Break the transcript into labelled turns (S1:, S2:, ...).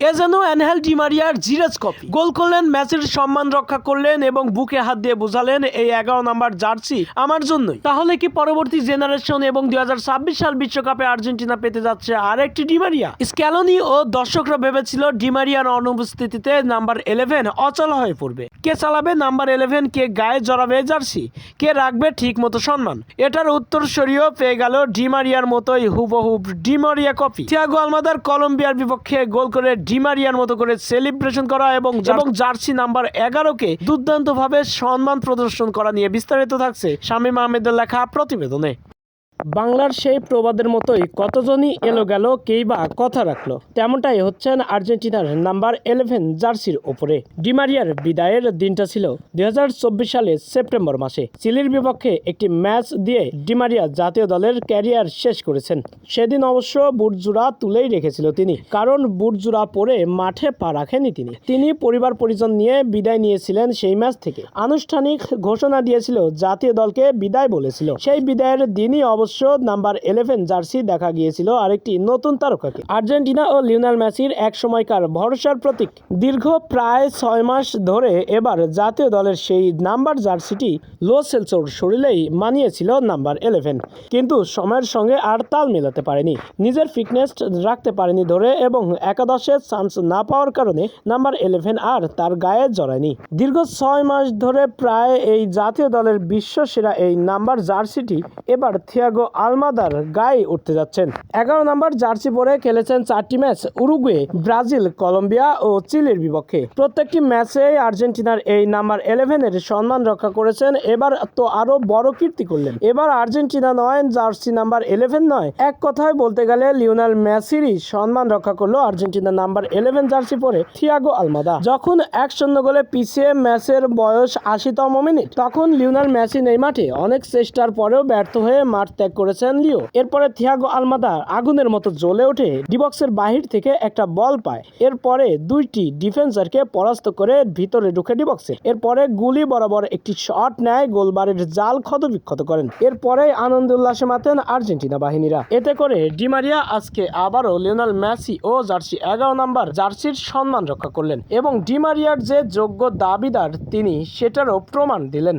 S1: এ যেন Ángel ডিমারিয়ার জিরাজ copy. গোল করলেন, ম্যাচের সম্মান রক্ষা করলেন এবং বুকে হাত দিয়ে বোঝালেন এই এগারো নাম্বার জার্সি আমার জন্যই। তাহলে কি পরবর্তী জেনারেশন এবং দুই সাল বিশ্বকাপে আর্জেন্টিনা পেতে যাচ্ছে আরেকটি ডিমারিয়া স্ক্যালোনি ও দর্শকরা ভেবেছিল ডিমারিয়ার অনুপস্থিতিতে নাম্বার ইলেভেন অচল হয়ে পড়বে। কে চালাবে নাম্বার ইলেভেন কে গায়ে জড়াবে জার্সি? কে রাখবে ঠিক মতো সম্মান? এটার উত্তরসূরিও পেয়ে গেল ডিমারিয়ার মতোই হুবহুব ডিমারিয়া কপি। থিয়াগো আলমাদার কলম্বিয়ার বিপক্ষে গোল করে ডিমারিয়ার মতো করে সেলিব্রেশন করা এবং এবং জার্সি নাম্বার এগারো কে দুর্দান্ত ভাবে সম্মান প্রদর্শন করা নিয়ে বিস্তারিত থাকছে শামীম আহমেদের লেখা প্রতিবেদনে। বাংলার সেই প্রবাদের মতোই কতজনই এলো গেল, কেই বা কথা রাখল? তেমনটাই হচ্ছেন আর্জেন্টিনার নাম্বার ইলেভেন জার্সির ওপরে। ডিমারিয়ার বিদায়ের দিনটা ছিল দু হাজার চব্বিশ সালের সেপ্টেম্বর মাসে। চিলির বিপক্ষে একটি ম্যাচ দিয়ে ডিমারিয়া জাতীয় দলের ক্যারিয়ার শেষ করেছেন। সেদিন অবশ্য বুটজোড়া তুলেই রেখেছিল তিনি, কারণ বুটজোড়া পরে মাঠে পা রাখেনি তিনি। তিনি পরিবার পরিজন নিয়ে বিদায় নিয়েছিলেন সেই ম্যাচ থেকে। আনুষ্ঠানিক ঘোষণা দিয়েছিল জাতীয় দলকে বিদায় বলেছিল। সেই বিদায়ের দিনই অবশ্য নাম্বার ইলেভেন জার্সি দেখা গিয়েছিল আরেকটি নতুন তারকাকে। আর্জেন্টিনা ও লিওনাল মেসির এক সময়কার ভরসার প্রতীক। দীর্ঘ প্রায় ছয় মাস ধরে এবার জাতীয় দলের সেই নাম্বার জার্সিটি লো সেলসোর শরীরেই মানিয়েছিল নাম্বার ইলেভেন কিন্তু সময়ের সঙ্গে আর তাল মেলাতে পারেনি। নিজের ফিটনেস রাখতে পারেনি ধরে এবং একাদশে চান্স না পাওয়ার কারণে নাম্বার ইলেভেন আর তার গায়ে জড়ায়নি। দীর্ঘ ছয় মাস ধরে প্রায় এই জাতীয় দলের বিশ্ব সেরা এই নাম্বার জার্সিটি এবার থিয়াগো আলমাদার গায়ে উঠতে যাচ্ছেন। এগারো নাম্বার জার্সি পরে খেলেছেন চারটি ম্যাচ, উরুগুয়ে, ব্রাজিল, কলম্বিয়া ও চিলির বিপক্ষে। প্রত্যেকটি ম্যাচে আর্জেন্টিনার এই নাম্বার ইলেভেনের সম্মান রক্ষা করেছেন। এবার তো আরও বড় কীর্তি করলেন। এবার আর্জেন্টিনা নয়, জার্সি নাম্বার ইলেভেন নয়। এক কথায় বলতে গেলে লিওনাল মেসিরই সম্মান রক্ষা করল আর্জেন্টিনা নাম্বার ইলেভেন জার্সি পরে থিয়াগো আলমাদা। যখন এক শূন্য গোলে পিছিয়ে ম্যাচের বয়স আশিতম মিনিট, তখন লিওনাল মেসি নেই মাঠে অনেক চেষ্টার পরেও ব্যর্থ হয়ে মাঠ ত্যাগ করেছেন লিও। এরপরে থিয়াগো আলমাদা আগুনের মতো জ্বলে ওঠে, ডিবক্সের বাহির থেকে একটা বল পায়। এরপরে দুইটি ডিফেন্সারকে পরাস্ত করে ভিতরে ঢুকে ডিবক্সে। এরপরে গুলি বরাবর একটি শট নেয়, গোলবারের জাল ক্ষত বিক্ষত করেন। এরপরে আনন্দ উল্লাসে মাতেন আর্জেন্টিনা বাহিনীরা। এতে করে ডিমারিয়া আজকে আবারও লিওনাল মেসি ও জার্সি এগারো নাম্বার জার্সির সম্মান রক্ষা করলেন এবং ডিমারিয়ার যে যোগ্য দাবিদার তিনি, সেটারও প্রমাণ দিলেন।